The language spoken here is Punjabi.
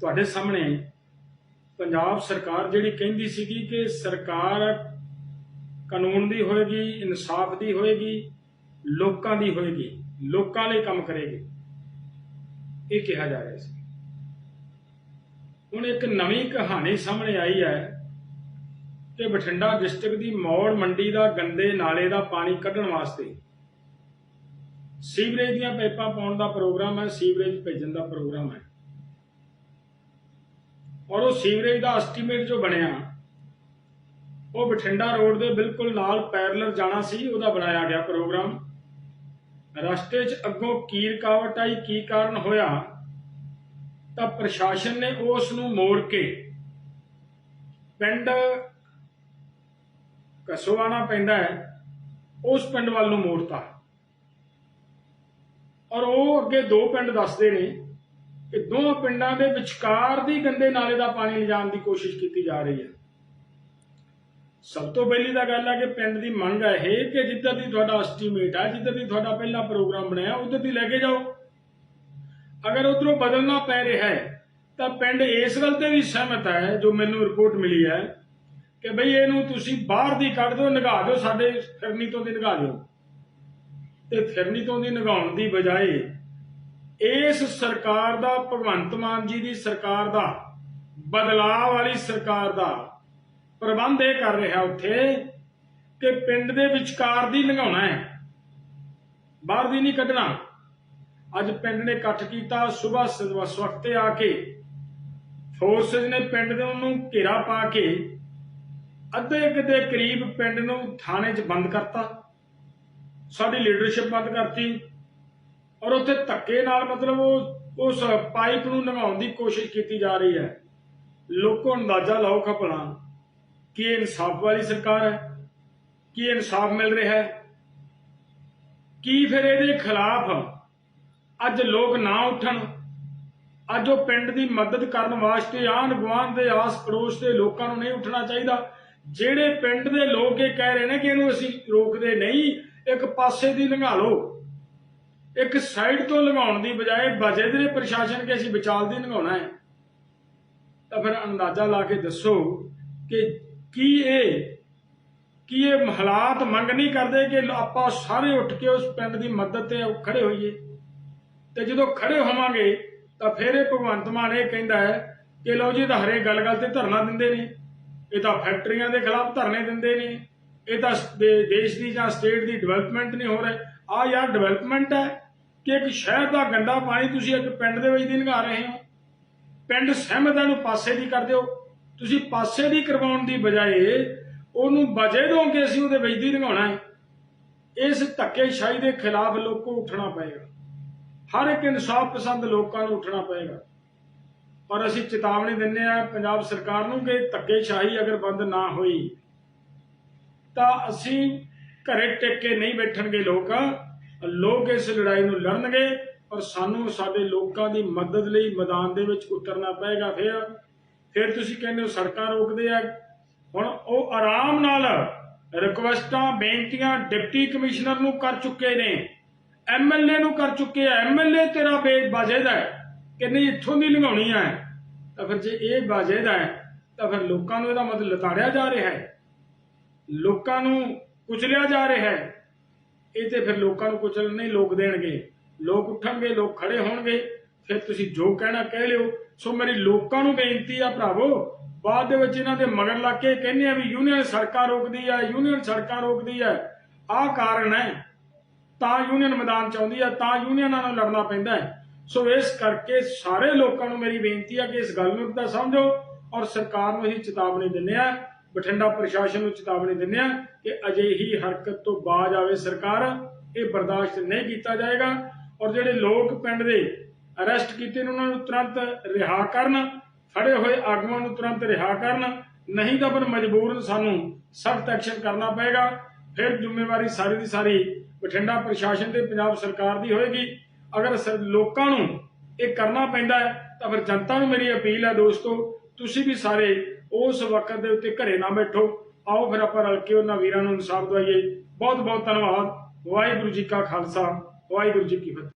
ਤੁਹਾਡੇ ਸਾਹਮਣੇ ਪੰਜਾਬ ਸਰਕਾਰ ਜਿਹੜੀ ਕਹਿੰਦੀ ਸੀਗੀ ਕਿ ਸਰਕਾਰ ਕਾਨੂੰਨ ਦੀ ਹੋਏਗੀ, ਇਨਸਾਫ ਦੀ ਹੋਏਗੀ, ਲੋਕਾਂ ਦੀ ਹੋਏਗੀ, ਲੋਕਾਂ ਲਈ ਕੰਮ ਕਰੇਗੀ। ਇਹ ਕਿਹਾ ਜਾ ਰਿਹਾ ਸੀ। ਹੁਣ ਇੱਕ ਨਵੀਂ ਕਹਾਣੀ ਸਾਹਮਣੇ ਆਈ ਹੈ ਕਿ ਬਠਿੰਡਾ ਡਿਸਟ੍ਰਿਕਟ ਦੀ ਮੌੜ ਮੰਡੀ ਦਾ ਗੰਦੇ ਨਾਲੇ ਦਾ ਪਾਣੀ ਕੱਢਣ ਵਾਸਤੇ ਸੀਵਰੇਜ ਦੀਆਂ ਪਾਈਪਾਂ ਪਾਉਣ ਦਾ ਪ੍ਰੋਗਰਾਮ ਹੈ, ਸੀਵਰੇਜ ਭੇਜਣ ਦਾ ਪ੍ਰੋਗਰਾਮ ਹੈ। ਔਰ ਉਹ ਸੀਵਰੇਜ ਦਾ ਐਸਟੀਮੇਟ ਜੋ ਬਣਿਆ, ਉਹ ਬਠਿੰਡਾ ਰੋਡ ਦੇ ਬਿਲਕੁਲ ਨਾਲ ਪੈਰਲਲ ਜਾਣਾ ਸੀ, ਉਹਦਾ ਬਣਾਇਆ ਗਿਆ ਪ੍ਰੋਗਰਾਮ ਰਸਤੇ 'ਚ ਅੱਗੋਂ ਕੀਰ ਕਾਵਟ ਆਈ, ਕੀ ਕਾਰਨ ਹੋਇਆ? ਤਾਂ ਪ੍ਰਸ਼ਾਸਨ ਨੇ ਉਸ ਨੂੰ ਮੋੜ ਕੇ ਪਿੰਡ ਕਸੋਆਣਾ ਪੈਂਦਾ ਹੈ, ਉਸ ਪਿੰਡ ਵੱਲ ਨੂੰ ਮੋੜਤਾ। ਔਰ ਉਹ ਅੱਗੇ ਦੋ ਪਿੰਡ ਦੱਸਦੇ ਨੇ ਕਿ ਦੋਹਾਂ ਪਿੰਡਾਂ ਦੇ ਵਿਚਕਾਰ ਦੀ ਗੰਦੇ ਨਾਲੇ ਦਾ ਪਾਣੀ ਲਿਜਾਣ ਦੀ ਕੋਸ਼ਿਸ਼ ਕੀਤੀ ਜਾ ਰਹੀ ਹੈ। ਸਭ ਤੋਂ ਪਹਿਲੀ ਤਾਂ ਗੱਲ ਹੈ ਕਿ ਪਿੰਡ ਦੀ ਮੰਗ ਹੈ ਇਹ ਕਿ ਜਿੱਦਾਂ ਦੀ ਤੁਹਾਡਾ ਐਸਟੀਮੇਟ ਹੈ ਜਿੱਦਾਂ ਦੀ ਤੁਹਾਡਾ ਪਹਿਲਾ ਪ੍ਰੋਗਰਾਮ ਬਣਿਆ, ਉਧਰ ਦੀ ਲੈ ਕੇ ਜਾਓ। ਅਗਰ ਉਧਰੋਂ ਬਦਲਣਾ ਪੈ ਰਿਹਾ ਹੈ, ਤਾਂ ਪਿੰਡ ਇਸ ਗੱਲ ਤੇ ਵੀ ਸਹਿਮਤ ਹੈ, ਜੋ ਮੈਨੂੰ ਰਿਪੋਰਟ ਮਿਲੀ ਹੈ, ਕਿ ਬਈ ਇਹਨੂੰ ਤੁਸੀਂ ਬਾਹਰ ਦੀ ਕੱਢ ਦਿਓ, ਨਿਗਾਹ ਦਿਓ, ਸਾਡੇ ਫਿਰਨੀ ਤੋਂ ਦੀ ਨਿਗਾਹ ਦਿਓ। ਤੇ ਫਿਰਨੀ ਤੋਂ ਦੀ ਨਿਗਾਉਣ ਦੀ ਬਜਾਏ ਇਸ ਸਰਕਾਰ ਦਾ, ਭਗਵੰਤ ਮਾਨ ਜੀ ਦੀ ਸਰਕਾਰ ਦਾ, ਬਦਲਾਅ ਵਾਲੀ ਸਰਕਾਰ ਦਾ ਪ੍ਰਬੰਧ ਇਹ ਕਰ ਰਿਹਾ ਉੱਥੇ ਕਿ ਪਿੰਡ ਦੇ ਵਿਚਕਾਰ ਦੀ ਲੰਘਾਉਣਾ ਹੈ। ਬਾਹਰ ਦੀ ਨਹੀਂ ਕੱਢਣਾ। ਅੱਜ ਪਿੰਡ ਨੇ ਇਕੱਠ ਕੀਤਾ ਸਵੇਰ ਸਵਖਤੇ ਆ ਕੇ ਫੋਰਸਸ ਨੇ ਪਿੰਡ ਦੇ ਨੂੰ ਘੇਰਾ ਪਾ ਕੇ ਅੱਧੇ ਕੁ ਕਰੀਬ ਪਿੰਡ ਨੂੰ ਥਾਣੇ 'ਚ ਬੰਦ ਕਰਤਾ। ਸਾਡੀ ਲੀਡਰਸ਼ਿਪ ਬੰਦ ਕਰਤੀ। ਔਰ ਉੱਥੇ ਧੱਕੇ ਨਾਲ ਮਤਲਬ ਉਹ, ਉਸ ਪਾਈਪ ਨੂੰ ਲੰਘਾਉਣ ਦੀ ਕੋਸ਼ਿਸ਼ ਕੀਤੀ ਜਾ ਰਹੀ ਹੈ। ਲੋਕੋ ਅੰਦਾਜ਼ਾ ਲਾਓ ਖਪਣਾ ਕਿ ਇਹ ਇਨਸਾਫ ਵਾਲੀ ਸਰਕਾਰ ਹੈ? ਕੀ ਇਨਸਾਫ ਮਿਲ ਰਿਹਾ ਹੈ? ਕੀ ਫਿਰ ਇਹਦੇ ਖਿਲਾਫ ਅੱਜ ਲੋਕ ਨਾ ਉੱਠਣ? ਅੱਜ ਉਹ ਪਿੰਡ ਦੀ ਮਦਦ ਕਰਨ ਵਾਸਤੇ ਆਣ ਗੁਆਂਢ ਦੇ ਆਸ ਪੜੋਸ ਦੇ ਲੋਕਾਂ ਨੂੰ ਨਹੀਂ ਉੱਠਣਾ ਚਾਹੀਦਾ? ਜਿਹੜੇ ਪਿੰਡ ਦੇ ਲੋਕ ਇਹ ਕਹਿ ਰਹੇ ਨੇ ਕਿ ਇਹਨੂੰ ਅਸੀਂ ਰੋਕਦੇ ਨਹੀਂ, ਇੱਕ ਪਾਸੇ ਦੀ ਲੰਘਾ ਲਓ। ਇੱਕ ਸਾਈਡ ਤੋਂ ਲਗਾਉਣ ਦੀ ਬਜਾਏ ਬਜੇ ਪ੍ਰਸ਼ਾਸਨ ਕੇ ਅਸੀਂ ਵਿਚਾਲ ਦੀ ਲਗਾਉਣਾ ਹੈ। ਤਾਂ ਫਿਰ ਅੰਦਾਜ਼ਾ ਲਾ ਕੇ ਦੱਸੋ ਕਿ ਕੀ ਇਹ ਕੀ ਇਹ ਹਾਲਾਤ ਮੰਗ ਨਹੀਂ ਕਰਦੇ ਕਿ ਆਪਾਂ ਸਾਰੇ ਉੱਠ ਕੇ ਉਸ ਪਿੰਡ ਦੀ ਮਦਦ ਤੇ ਖੜੇ ਹੋਈਏ? ਤੇ ਜਦੋਂ ਖੜੇ ਹੋਵਾਂਗੇ ਤਾਂ ਫਿਰ ਇਹ ਭਗਵੰਤ ਮਾਨ ਇਹ ਕਹਿੰਦਾ ਹੈ ਕਿ ਲਓ ਜੀ ਤਾਂ ਹਰੇ ਗੱਲ-ਗੱਲ ਤੇ ਧਰਨਾ ਦਿੰਦੇ ਨੇ। ਇਹ ਤਾਂ ਫੈਕਟਰੀਆਂ ਦੇ ਖਿਲਾਫ ਧਰਨੇ ਦਿੰਦੇ ਨੇ। ਇਹ ਤਾਂ ਦੇਸ਼ ਦੀ ਜਾਂ ਸਟੇਟ ਦੀ ਡਿਵੈਲਪਮੈਂਟ ਨਹੀਂ ਹੋ ਰਹੀ। ਆ ਯਾਰ ਡਿਵੈਲਪਮੈਂਟ ਹੈ। ਕਿ ਇੱਕ ਸ਼ਹਿਰ ਦਾ ਗੰਦਾ ਪਾਣੀ ਤੁਸੀਂ ਇੱਕ ਪਿੰਡ ਦੇ ਵਿੱਚ ਦੀ ਲੰਘਾ ਰਹੇ ਹੋ। ਪਿੰਡ ਸਹਿਮਤ ਨੂੰ ਪਾਸੇ ਦੀ ਕਰ ਦਿਓ। ਤੁਸੀਂ ਪਾਸੇ ਦੀ ਕਰਵਾਉਣ ਦੀ ਬਜਾਏ ਉਹਨੂੰ ਵਜੇ ਦਿਓ ਅਸੀਂ ਉਹਦੇ ਵਿੱਚ ਦੀ ਲੰਘਾਉਣਾ ਹੈ। ਇਸ ਧੱਕੇਸ਼ਾਹੀ ਦੇ ਖਿਲਾਫ ਲੋਕੋ ਉੱਠਣਾ ਪਏਗਾ। ਹਰ ਇੱਕ ਇਨਸਾਫ ਪਸੰਦ ਲੋਕਾਂ ਨੂੰ ਉੱਠਣਾ ਪਏਗਾ। ਔਰ ਅਸੀਂ ਚੇਤਾਵਨੀ ਦਿੰਨੇ ਆ ਪੰਜਾਬ ਸਰਕਾਰ ਨੂੰ ਕਿ ਧੱਕੇਸ਼ਾਹੀ ਅਗਰ ਬੰਦ ਨਾ ਹੋਈ ਤਾਂ ਅਸੀਂ ਘਰੇ ਟਿਕ ਕੇ ਨਹੀਂ ਬੈਠਣਗੇ ਲੋਕ। ਲੋਕ ਇਸ ਲੜਾਈ ਨੂੰ ਲੜਨਗੇ ਔਰ ਸਾਨੂੰ ਸਾਡੇ ਲੋਕਾਂ ਦੀ ਮਦਦ ਲਈ ਮੈਦਾਨ ਦੇ ਵਿੱਚ ਉਤਰਨਾ ਪਏਗਾ ਫਿਰ। ਫਿਰ ਤੁਸੀਂ ਕਹਿੰਦੇ ਹੋ ਸੜਕਾਂ ਰੋਕਦੇ ਆ। ਹੁਣ ਉਹ ਆਰਾਮ ਨਾਲ ਰਿਕਵੈਸਟਾਂ, ਬੇਨਤੀਆਂ ਡਿਪਟੀ ਕਮਿਸ਼ਨਰ ਨੂੰ ਕਰ ਚੁੱਕੇ ਨੇ। ਐਮਐਲਏ ਨੂੰ ਕਰ ਚੁੱਕੇ ਆ। ਐਮਐਲਏ ਤੇਰਾ ਬੇ ਬਾਜੇਦਾ ਹੈ। ਕਿ ਨਹੀਂ ਇੱਥੋਂ ਦੀ ਲੰਘਾਉਣੀ ਹੈ ਤਾਂ ਫਿਰ ਜੇ ਇਹ ਬਾਜੇਦਾ ਹੈ, ਤਾਂ ਫਿਰ ਲੋਕਾਂ ਨੂੰ ਇਹਦਾ ਮਤਲਬ ਲਤਾੜਿਆ ਜਾ ਰਿਹਾ ਹੈ। ਲੋਕਾਂ ਨੂੰ ਕੁਚਲਿਆ ਜਾ ਰਿਹਾ ਹੈ। ਇਹ ਤੇ ਫਿਰ ਲੋਕਾਂ ਨੂੰ ਕੁਚਲ ਨਹੀਂ, ਲੋਕ ਦੇਣਗੇ। ਲੋਕ ਉੱਠਣਗੇ, ਲੋਕ ਖੜੇ ਹੋਣਗੇ। ਫਿਰ ਤੁਸੀਂ ਜੋ ਕਹਿਣਾ ਕਹਿ ਲਿਓ। ਸੋ ਮੇਰੀ ਲੋਕਾਂ ਨੂੰ ਬੇਨਤੀ ਆ ਭਰਾਵੋ, ਬਾਅਦ ਦੇ ਵਿੱਚ ਇਹਨਾਂ ਦੇ ਮਗਰ ਲੱਗ ਕੇ ਕਹਿੰਦੇ ਆ ਵੀ ਯੂਨੀਅਨ ਸੜਕਾਂ ਰੋਕਦੀ ਆ, ਯੂਨੀਅਨ ਸੜਕਾਂ ਰੋਕਦੀ ਆ। ਆਹ ਕਾਰਨ ਹੈ, ਤਾਂ ਯੂਨੀਅਨ ਮੈਦਾਨ ਚ ਆਉਂਦੀ ਆ, ਤਾਂ ਯੂਨੀਅਨਾਂ ਨਾਲ ਲੜਨਾ ਪੈਂਦਾ ਹੈ। ਸੋ ਇਸ ਕਰਕੇ ਸਾਰੇ ਲੋਕਾਂ ਨੂੰ ਮੇਰੀ ਬੇਨਤੀ ਆ ਕਿ ਇਸ ਗੱਲ ਨੂੰ ਤਾਂ ਸਮਝੋ ਔਰ ਸਰਕਾਰ ਨੂੰ ਅਸੀਂ ਚੇਤਾਵਨੀ ਦਿੰਦੇ ਆ ਬਠਿੰਡਾ ਪ੍ਰਸ਼ਾਸਨ ਨੂੰ ਚੇਤਾਵਨੀ ਦਿੰਦੇ ਆ ਕਿ ਅਜਿਹੀ ਹਰਕਤ ਤੋਂ ਬਾਜ ਆਵੇ ਸਰਕਾਰ, ਇਹ ਬਰਦਾਸ਼ਤ ਨਹੀਂ ਕੀਤਾ ਜਾਏਗਾ ਔਰ ਜਿਹੜੇ ਲੋਕ ਪਿੰਡ ਦੇ ਅਰੈਸਟ ਕੀਤੇ ਨੇ, ਉਹਨਾਂ ਨੂੰ ਤੁਰੰਤ ਰਿਹਾ ਕਰਨ, ਫੜੇ ਹੋਏ ਆਗੂਆਂ ਨੂੰ ਤੁਰੰਤ ਰਿਹਾ ਕਰਨ, ਨਹੀਂ ਤਾਂ ਫਿਰ ਮਜਬੂਰਨ ਸਾਨੂੰ ਸਖਤ ਐਕਸ਼ਨ ਕਰਨਾ ਪਏਗਾ। ਫਿਰ ਜ਼ਿੰਮੇਵਾਰੀ ਸਾਰੀ ਦੀ ਸਾਰੀ ਬਠਿੰਡਾ ਪ੍ਰਸ਼ਾਸਨ ਤੇ ਪੰਜਾਬ ਸਰਕਾਰ ਦੀ ਹੋਏਗੀ। ਅਗਰ ਲੋਕਾਂ ਨੂੰ ਇਹ ਕਰਨਾ ਪੈਂਦਾ ਹੈ, ਤਾਂ ਫਿਰ ਜਨਤਾ ਨੂੰ ਮੇਰੀ ਅਪੀਲ ਹੈ ਦੋਸਤੋ, ਤੁਸੀਂ ਵੀ ਸਾਰੇ ਉਸ ਵਕਤ ਦੇ ਉੱਤੇ ਘਰੇ ਨਾ ਬੈਠੋ। ਆਓ ਫਿਰ ਆਪਾਂ ਰਲ ਕੇ ਉਹਨਾਂ ਵੀਰਾਂ ਨੂੰ ਇਨਸਾਫ ਦਵਾਈਏ। ਬਹੁਤ ਬਹੁਤ ਧੰਨਵਾਦ। ਵਾਹਿਗੁਰੂ ਜੀ ਕਾ ਖਾਲਸਾ। ਵਾਹਿਗੁਰੂ ਜੀ ਕੀ ਫਤਿਹ।